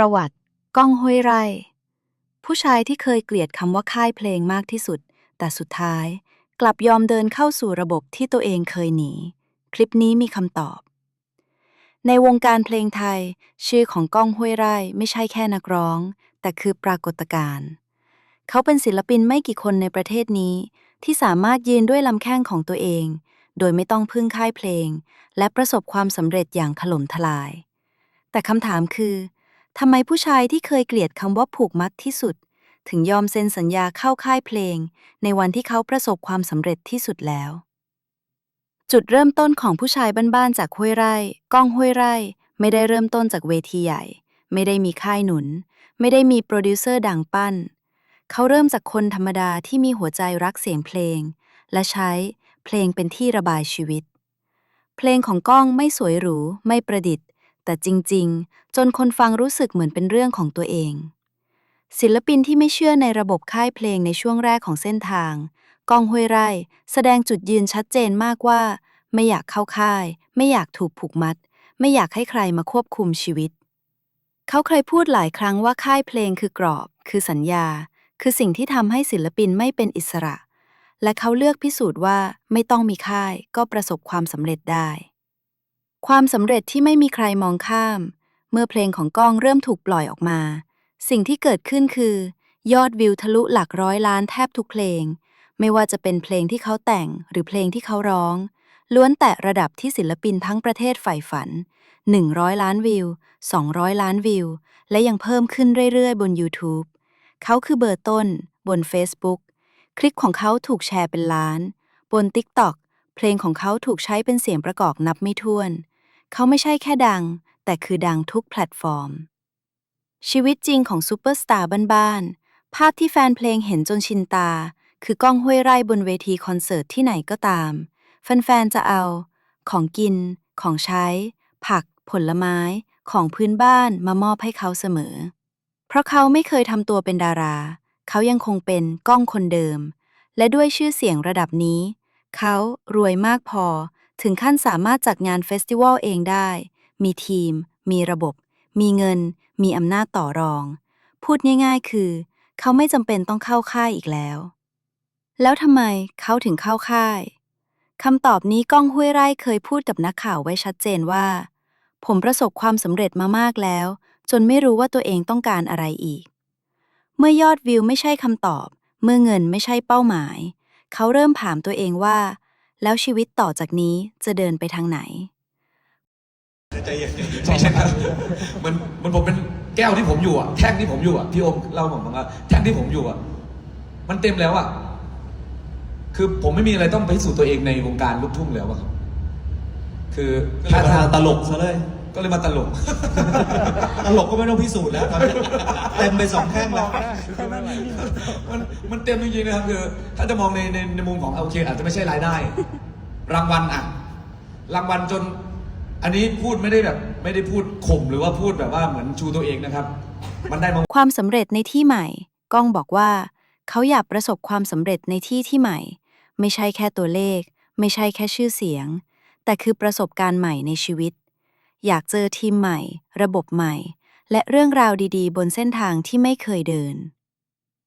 ประวัติ ก้องห้วยไร่ ผู้ชายที่เคยเกลียดคำว่าค่ายเพลงมากที่สุด แต่สุดท้ายกลับยอมเดินเข้าสู่ระบบที่ตัวเองเคยหนี คลิปนี้มีคำตอบ ในวงการเพลงไทย ชื่อของก้องห้วยไร่ไม่ใช่แค่นักร้อง แต่คือปรากฏการณ์เขาเป็นศิลปินไม่กี่คนในประเทศนี้ ที่สามารถยืนด้วยลำแข้งของตัวเอง โดยไม่ต้องพึ่งค่ายเพลง และประสบความสำเร็จอย่างถล่มทลาย แต่คำถามคือ ทำไมผู้ชายที่เคยเกลียดคำว่าผูกมัดที่สุด ถึงยอมเซ็นสัญญาเข้าค่ายเพลง ในวันที่เขาประสบความสำเร็จที่สุดแล้ว จุดเริ่มต้นของผู้ชายบ้านๆจากห้วยไร่ก้องห้วยไร่ ไม่ได้เริ่มต้นจากเวทีใหญ่ ไม่ได้มีค่ายหนุน ไม่ได้มีโปรดิวเซอร์ดังปั้น เขาเริ่มจากคนธรรมดาที่มีหัวใจรักเสียงเพลง และใช้เพลงเป็นที่ระบายชีวิต เพลงของก้องไม่สวยหรูไม่ประดิษฐ์ แต่จริง ๆ จนคนฟังรู้สึกเหมือนเป็นเรื่องของตัวเอง ศิลปินที่ไม่เชื่อในระบบค่ายเพลงในช่วงแรกของเส้นทาง กองห้วยไร่ แสดงจุดยืนชัดเจนมากว่า ไม่อยากเข้าค่าย ไม่อยากถูกผูกมัด ไม่อยากให้ใครมาควบคุมชีวิต เขาเคยพูดหลายครั้งว่าค่ายเพลงคือกรอบ คือสัญญา คือสิ่งที่ทำให้ศิลปินไม่เป็นอิสระ และเขาเลือกพิสูจน์ว่าไม่ต้องมีค่ายก็ประสบความสำเร็จได้ ความสำเร็จที่ไม่มีใครมองข้าม เมื่อเพลงของก้องเริ่มถูกปล่อยออกมา สิ่งที่เกิดขึ้นคือ ยอดวิวทะลุหลักร้อยล้านแทบทุกเพลง ไม่ว่าจะเป็นเพลงที่เขาแต่งหรือเพลงที่เขาร้อง ล้วนแตะระดับที่ศิลปินทั้งประเทศใฝ่ฝัน 100 ล้านวิว 200 ล้านวิว และยังเพิ่มขึ้นเรื่อยๆ บน YouTube เขาคือเบอร์ต้น บน Facebook คลิปของเขาถูกแชร์เป็นล้าน บน TikTok เพลงของเขาถูกใช้เป็นเสียงประกอบนับไม่ถ้วน เขาไม่ใช่แค่ดัง แต่คือดังทุกแพลตฟอร์ม ชีวิตจริงของซูเปอร์สตาร์บ้านๆ ภาพที่แฟนเพลงเห็นจนชินตา คือกล้องห้วยไร่บนเวทีคอนเสิร์ตที่ไหนก็ตาม แฟนๆ จะเอา ของกิน ของใช้ ผัก ผลไม้ ของพื้นบ้านมามอบให้เขาเสมอ เพราะเขาไม่เคยทำตัวเป็นดารา เขายังคงเป็นกล้องคนเดิม และด้วยชื่อเสียงระดับนี้ เขารวยมากพอ ถึงขั้นสามารถจัดงานเฟสติวัลเองได้ มีทีม มีระบบ มีเงิน มีอำนาจต่อรอง พูดง่ายๆ คือ เขาไม่จำเป็นต้องเข้าค่ายอีกแล้ว แล้วทำไมเขาถึงเข้าค่ายคำตอบนี้ก้องห้วยไร่เคยพูดกับนักข่าวไว้ชัดเจนว่า ผมประสบความสำเร็จมามากแล้ว จนไม่รู้ว่าตัวเองต้องการอะไรอีก เมื่อยอดวิวไม่ใช่คำตอบ เมื่อเงินไม่ใช่เป้าหมาย เขาเริ่มถามตัวเองว่า แล้วชีวิตต่อจากนี้จะเดินไปทางไหน ใจเย็นใจเย็นครับเหมันเหมันผมเป็นแก้วที่ผมอยู่อะแท่งที่ผมอยู่อะพี่โอมเล่าผมฟังว่าแท่งที่ผมอยู่อะมันเต็มแล้วอะคือผมไม่มีอะไรต้องไปพิสูจน์ตัวเองในวงการลูกทุ่งแล้วอะครับคือ ท่าทางตลกซะเลย ก็เลยมาตลก ตลกก็ไม่ต้องพิสูจน์แล้วตอนนี้เต็มไปสองแข้งแล้วมันมันเต็มจริงๆนะครับคือ ถ้าจะมองในในในมุมของโอเคอาจจะไม่ใช่รายได้ รางวัลอะ รางวัลจน อันนี้พูดไม่ได้แบบ ไม่ได้พูดข่มหรือว่าพูดแบบว่าเหมือนชูตัวเองนะครับ มันได้มา ความสำเร็จในที่ใหม่ ก้องบอกว่า เขาอยากประสบความสำเร็จในที่ที่ใหม่ ไม่ใช่แค่ตัวเลข ไม่ใช่แค่ชื่อเสียง แต่คือประสบการณ์ใหม่ในชีวิต อยากเจอทีมใหม่ ระบบใหม่ และเรื่องราวดีๆ บนเส้นทางที่ไม่เคยเดิน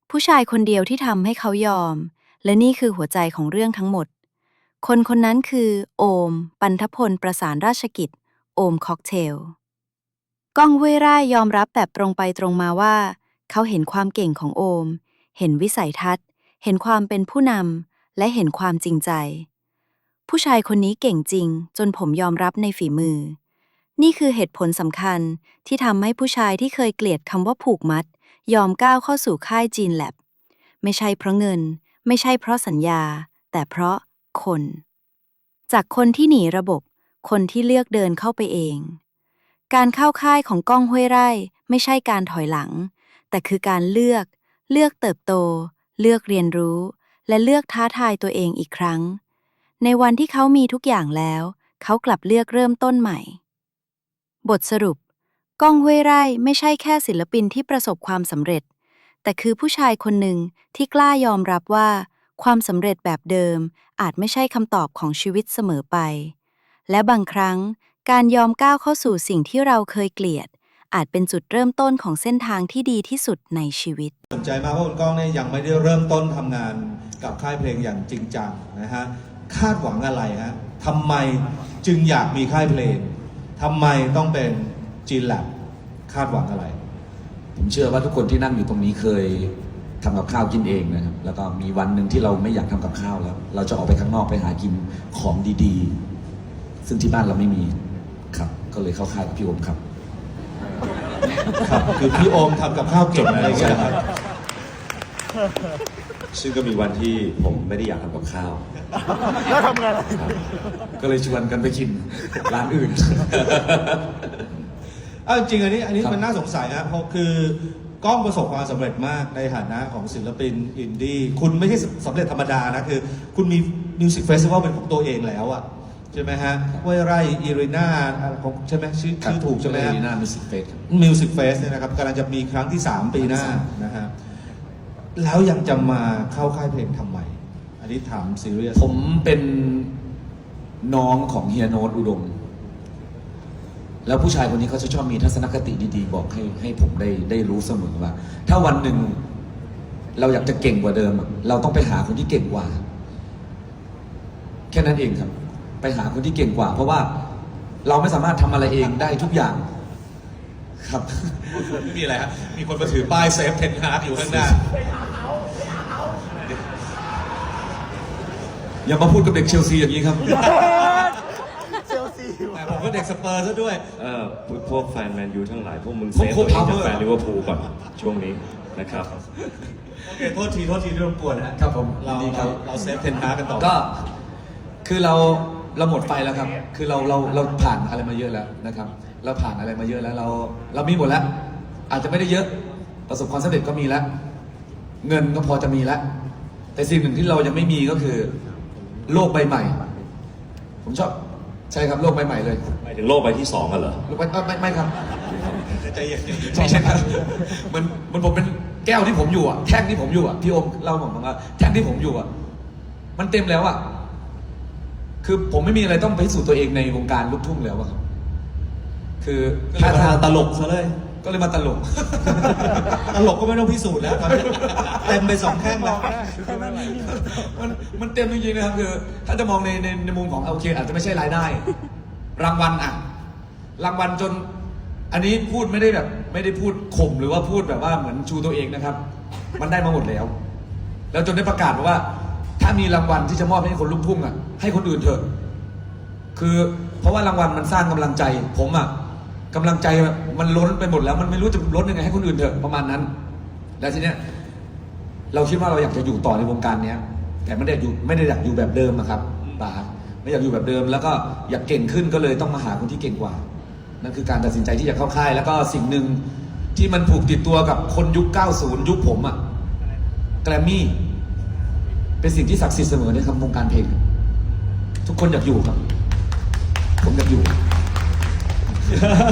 ผู้ชายคนเดียวที่ทำให้เขายอม และนี่คือหัวใจของเรื่องทั้งหมด คนคนนั้นคือ โอม ปันทพลประสานราชกิจ โอมค็อกเทลก้องห้วยไร่ยอมรับแบบตรงไปตรงมาว่า เขาเห็นความเก่งของโอม เห็นวิสัยทัศน์ เห็นความเป็นผู้นำและเห็นความจริงใจ ผู้ชายคนนี้เก่งจริง จนผมยอมรับในฝีมือ นี่คือเหตุผลสำคัญที่ทำให้ผู้ชายที่เคยเกลียดคำว่าผูกมัด ยอมก้าวเข้าสู่ค่ายจีนแลบไม่ใช่เพราะเงิน ไม่ใช่เพราะสัญญา แต่เพราะคน จากคนที่หนีระบบ คนที่เลือกเดินเข้าไปเอง การเข้าค่ายของก้องห้วยไร่ ไม่ใช่การถอยหลัง แต่คือการเลือก เลือกเติบโต เลือกเรียนรู้ และเลือกท้าทายตัวเองอีกครั้ง ในวันที่เขามีทุกอย่างแล้ว เขากลับเลือกเริ่มต้นใหม่ บทสรุป ก้องห้วยไร่ไม่ใช่แค่ศิลปินที่ประสบความสำเร็จ แต่คือผู้ชายคนหนึ่งที่กล้ายอมรับว่า ความสำเร็จแบบเดิม อาจไม่ใช่คำตอบของชีวิตเสมอไป และบางครั้ง การยอมก้าวเข้าสู่สิ่งที่เราเคยเกลียด อาจเป็นจุดเริ่มต้นของเส้นทางที่ดีที่สุดในชีวิต สนใจมากเพราะคุณก้องเนี่ยยังไม่ได้เริ่มต้นทำงานกับค่ายเพลงอย่างจริงจังนะฮะคาดหวังอะไรฮะทำไมจึงอยากมีค่ายเพลง ทำไมต้องเป็นจีนแลบคาดหวังอะไร ผมเชื่อว่าทุกคนที่นั่งอยู่ตรงนี้เคยทำกับข้าวกินเองนะครับ แล้วก็มีวันหนึ่งที่เราไม่อยากทำกับข้าวแล้ว เราจะออกไปข้างนอกไปหากินของดีๆ ซึ่งที่บ้านเราไม่มีครับ ก็เลยเข้าค่ายกับพี่โอมครับ ครับ คือพี่โอมทำกับข้าวเก่งอะไรอย่างเงี้ยครับ ซึ่งก็มีวันที่ผมไม่ได้อยากทำกับข้าว ก็เลยชวนกันไปกินร้านอื่น เอาจริงๆอันนี้อันนี้ครับมันน่าสงสัยนะเพราะคือก้องประสบความสำเร็จมากในฐานะของศิลปินอินดี้คุณไม่ใช่สำเร็จธรรมดานะ คือ คุณมีมิวสิกเฟสติวัลเป็นของตัวเองแล้วอะใช่ไหมฮะห้วยไร่อีรีนาของใช่ไหมชื่อชื่อถูกใช่ไหมฮะลีน่ามิวสิกเฟสครับ มิวสิกเฟสเนี่ยนะครับกำลังจะมีครั้งที่ 3 ปีหน้านะฮะแล้วยังจะมาเข้าค่ายเพลงทำไมอั นนี้ถามซีเรียสผมเป็นน้องของเฮียโนตอุดม แล้วผู้ชายคนนี้เขาจะชอบมีทัศนคติดีๆ บอกให้ให้ผมได้ได้รู้เสมอว่า ถ้าวันหนึ่งเราอยากจะเก่งกว่าเดิมอะเราต้องไปหาคนที่เก่งกว่า แค่นั้นเองครับ ไปหาคนที่เก่งกว่า เพราะว่าเราไม่สามารถทำอะไรเองได้ทุกอย่าง ครับ ไม่มีอะไรฮะมีคนมาถือป้ายเซฟเทนฮาร์ดอยู่ข้างหน้า อย่ามาพูดกับเด็กเชลซีอย่างนี้ครับแต่ผมก็เด็กสเปอร์ซะด้วย เอ่อพวกพวกแฟนแมนยูทั้งหลาย พวกมึงพเซวกฟโคตัวเองพาวเวอจากร์แฟนลิเวอร์พูลก่อนช่วงนี้นะครับ โอเค โทษทีโทษทีที่รบกวนนะครับผมเรายินดีครัเราบเราเซฟเทนฮาร์ดกันต่อก็ คือเราเราหมดไฟแล้วครับ คือเราเราเราผ่านอะไรมาเยอะแล้วนะครับ เราผ่านอะไรมาเยอะแล้วเราเรามีหมดแล้ว อาจจะไม่ได้เยอะ ประสบความสำเร็จก็มีแล้ว เงินก็พอจะมีแล้ว แต่สิ่งหนึ่งที่เรายังไม่มีก็คือ โลกใบใหม่ ผมชอบใช่ครับโลกใบใหม่เลยหมายถึงโลกใบที่สองกันเหรอไม่ไม่ไม่ไม่ครับใจเย็นไม่ใช่ครับมันมันผมเป็นแก้วที่ผมอยู่อะแท่งที่ผมอยู่อะพี่โอมเล่าให้ผมฟังว่าแท่งที่ผมอยู่อะมันเต็มแล้วอะคือผมไม่มีอะไรต้องไปพิสูจน์ตัวเองในวงการลูกทุ่งแล้วอะครับคือถ้าทางตลกซะเลย ก็เลยมาตลก ตลกก็ไม่ต้องพิสูจน์แล้วตอนนี้เต็มไปสองแข้งแล้วมันมันเต็มจริงๆนะครับคือ ถ้าจะมองในในในมุมของโอเค อาจจะไม่ใช่รายได้ รางวัลอะ รางวัลจน อันนี้พูดไม่ได้แบบ ไม่ได้พูดข่มหรือว่าพูดแบบว่าเหมือนชูตัวเองนะครับ มันได้มาหมดแล้ว แล้วจนได้ประกาศว่า ถ้ามีรางวัลที่จะมอบให้คนลูกทุ่งอะให้คนอื่นเถอะ คือเพราะว่ารางวัลมันสร้างกำลังใจ ผมอะ กำลังใจมันล้นไปหมดแล้ว มันไม่รู้จะล้นยังไงให้คนอื่นเถอะประมาณนั้น แล้วทีเนี้ยเราคิดว่าเราอยากจะอยู่ต่อในวงการเนี้ย แต่ไม่ได้อยู่ไม่ได้อยากอยู่แบบเดิมอะครับป๋าไม่อยากอยู่แบบเดิม แล้วก็อยากเก่งขึ้นก็เลยต้องมาหาคนที่เก่งกว่า นั่นคือการตัดสินใจที่จะเข้าค่าย แล้วก็สิ่งหนึ่งที่มันผูกติดตัวกับคนยุค 90 ยุคผมอะแกรมมี่เป็นสิ่งที่ศักดิ์สิทธิ์เสมอในคำวงการเพลง ทุกคนอยากอยู่ครับ ผมอยากอยู่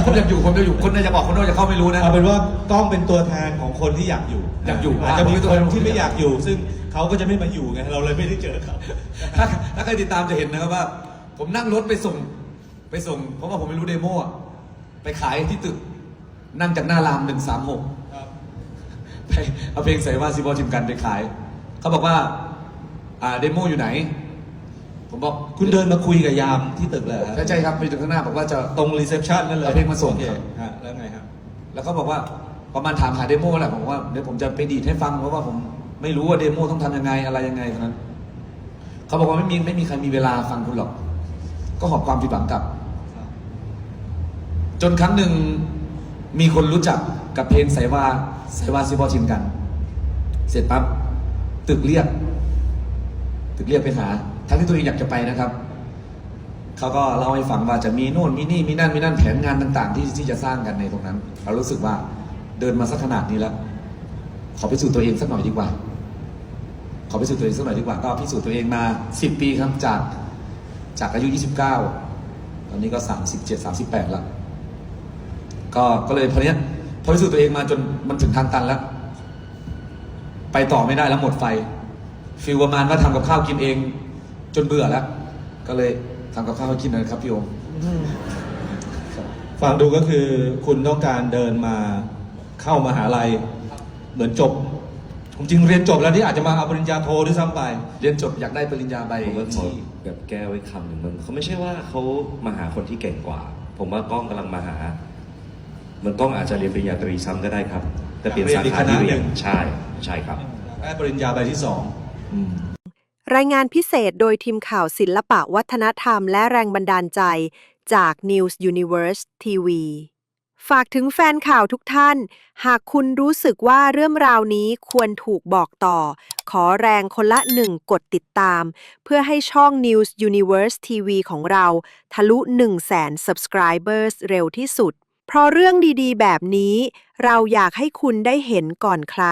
ผมอยากอยู่ผมอยากอยู่คนน่าจะบอกคนนอกจะเข้าไม่รู้นะ เอาเป็นว่ากล้องเป็นตัวแทนของคนที่อยากอยู่อยากอยู่อาจจะมีคนที่ไม่อยากอยู่ ซึ่งเขาก็จะไม่มาอยู่ไงเราเลยไม่ได้เจอเขาถ้าถ้าใครติดตามจะเห็นนะครับว่า ผมนั่งรถไปส่ง ไปส่ง เพราะว่าผมไม่รู้เดโมอะไปขายที่ตึก นั่งจากหน้ารามหนึ่งสามหกไปเอาเพลงใส่ว่าซิบอจิมกันไปขาย เขาบอกว่าอ่าเดโมอยู่ไหน ผมบอกคุณเดินมาคุยกับยามที่ตึกเลยเหรอใช่ใช่ครับไปถึงข้างหน้าบอกว่าจะตรงรีเซพชันนั่นเลยเอาเพลงมาส่งโอเคครับฮะแล้วไงครับ แล้วเขาบอกว่าประมาณถามหาเดโมแหละผมว่าเดี๋ยวผมจะไปดีดให้ฟังเพราะว่าผมไม่รู้ว่าเดโมต้องทำยังไงอะไรยังไงตอนนั้นเขาบอกว่าไม่มีไม่มีใครมีเวลาฟังคุณหรอก ก็หอบความผิดหวังกลับ จนครั้งหนึ่งมีคนรู้จักกับเพลงไสว่าไสว่าซิบอชิมกัน เสร็จปั๊บตึกเรียก ตึกเรียกไปหา ทั้งที่ตัวเองอยากจะไปนะครับ เขาก็เล่าให้ฟังว่าจะมีโน่นมีนี่มีนั่นมีนั่นแผนงานต่างๆ ที่ที่จะสร้างกันในตรงนั้น เรารู้สึกว่าเดินมาสักขนาดนี้แล้ว ขอพิสูจน์ตัวเองสักหน่อยดีกว่า ขอพิสูจน์ตัวเองสักหน่อยดีกว่า ก็พิสูจน์ตัวเองมา 10 ปีครับจากจากอายุ 29 ตอนนี้ก็ 37 38แล้วก็ก็เลยพอเนี้ยพอพิสูจน์ตัวเองมาจนมันถึงทางตันแล้ว ไปต่อไม่ได้แล้วหมดไฟฟิลประมาณว่าทำกับข้าวกินเอง จนเบื่อแล้ว ก็เลยทำกับข้าวให้กินหนะครับพี่โอมฟังดูก็คือคุณต้องการเดินมาเข้ามหาลัย เหมือนจบผมจริงเรียนจบแล้วนี่อาจจะมาเอาปริญญาโทด้วยซ้ำไป เรียนจบอยากได้ปริญญาใบผมก็ขอที่แบบแก้ไว้คำหนึ่งมันเขาไม่ใช่ว่าเขามาหาคนที่เก่งกว่า ผมว่ากล้องกำลังมาหาเหมันกล้องอาจจะเรียนปริญญาตรีซ้ำก็ได้ครับ แต่เปลี่ยนสาขาที่เรียนใช่ใช่ครับ ได้ปริญญาใบที่สองอืม รายงานพิเศษโดยทีมข่าวศิลปะวัฒนธรรมและแรงบันดาลใจจาก News Universe TV ฝากถึงแฟนข่าวทุกท่าน หากคุณรู้สึกว่าเรื่องราวนี้ควรถูกบอกต่อ ขอแรงคนละหนึ่งกดติดตาม เพื่อให้ช่อง News Universe TV ของเรา ทะลุ 1 0 0 0 0แสน subscribers เร็วที่สุด เพราะเรื่องดีๆ แบบนี้ เราอยากให้คุณได้เห็นก่อนใคร